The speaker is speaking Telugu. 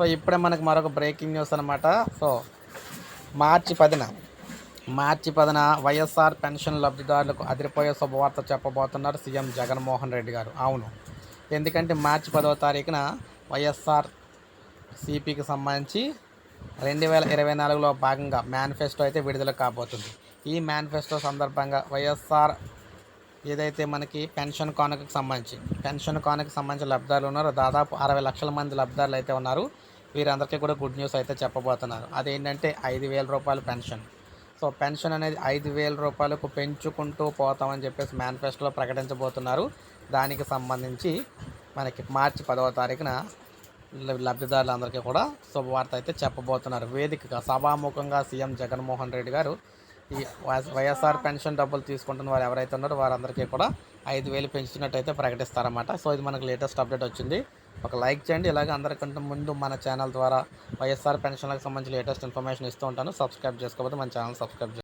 సో ఇప్పుడే మనకి మరొక బ్రేకింగ్ న్యూస్ అనమాట సో మార్చి పదిన మార్చి పదిన వైఎస్ఆర్ పెన్షన్ లబ్ధిదారులకు అదిరిపోయే శుభవార్త చెప్పబోతున్నారు సీఎం జగన్మోహన్ రెడ్డి గారు. అవును. ఎందుకంటే మార్చి పదవ తారీఖున వైఎస్ఆర్ సిపికి సంబంధించి రెండు వేల ఇరవై నాలుగులో భాగంగా మేనిఫెస్టో అయితే విడుదల కాబోతుంది. ఈ మేనిఫెస్టో సందర్భంగా వైఎస్ఆర్ ఏదైతే మనకి పెన్షన్ కానుకకు సంబంధించి పెన్షన్ కానుకకు సంబంధించిన లబ్ధిదారులు ఉన్నారో దాదాపు అరవై లక్షల మంది లబ్ధారులు అయితే ఉన్నారు. వీరందరికీ కూడా గుడ్ న్యూస్ అయితే చెప్పబోతున్నారు. అదేంటంటే ఐదు వేల రూపాయల పెన్షన్. సో పెన్షన్ అనేది ఐదు వేల రూపాయలకు పెంచుకుంటూ పోతామని చెప్పేసి మేనిఫెస్టోలో ప్రకటించబోతున్నారు. దానికి సంబంధించి మనకి మార్చి పదవ తారీఖున లబ్ధిదారులందరికీ కూడా శుభవార్త అయితే చెప్పబోతున్నారు. వేదికగా సభాముఖంగా సీఎం జగన్మోహన్ రెడ్డి గారు ఈ వైఎస్ఆర్ పెన్షన్ డబ్బులు తీసుకుంటున్న వారు ఎవరైతే ఉన్నారో వారందరికీ కూడా ఐదు వేలు పెంచినట్టయితే ప్రకటిస్తారన్నమాట. సో ఇది మనకు లేటెస్ట్ అప్డేట్ వచ్చింది. ఒక లైక్ చేయండి. ఇలాగే అందరికంటే ముందు మన ఛానల్ ద్వారా వైఎస్ఆర్ పెన్షన్లకు సంబంధించి లేటెస్ట్ ఇన్ఫర్మేషన్ ఇస్తూ ఉంటాను. సబ్స్క్రైబ్ చేసుకోకపోతే మన ఛానల్ సబ్స్క్రైబ్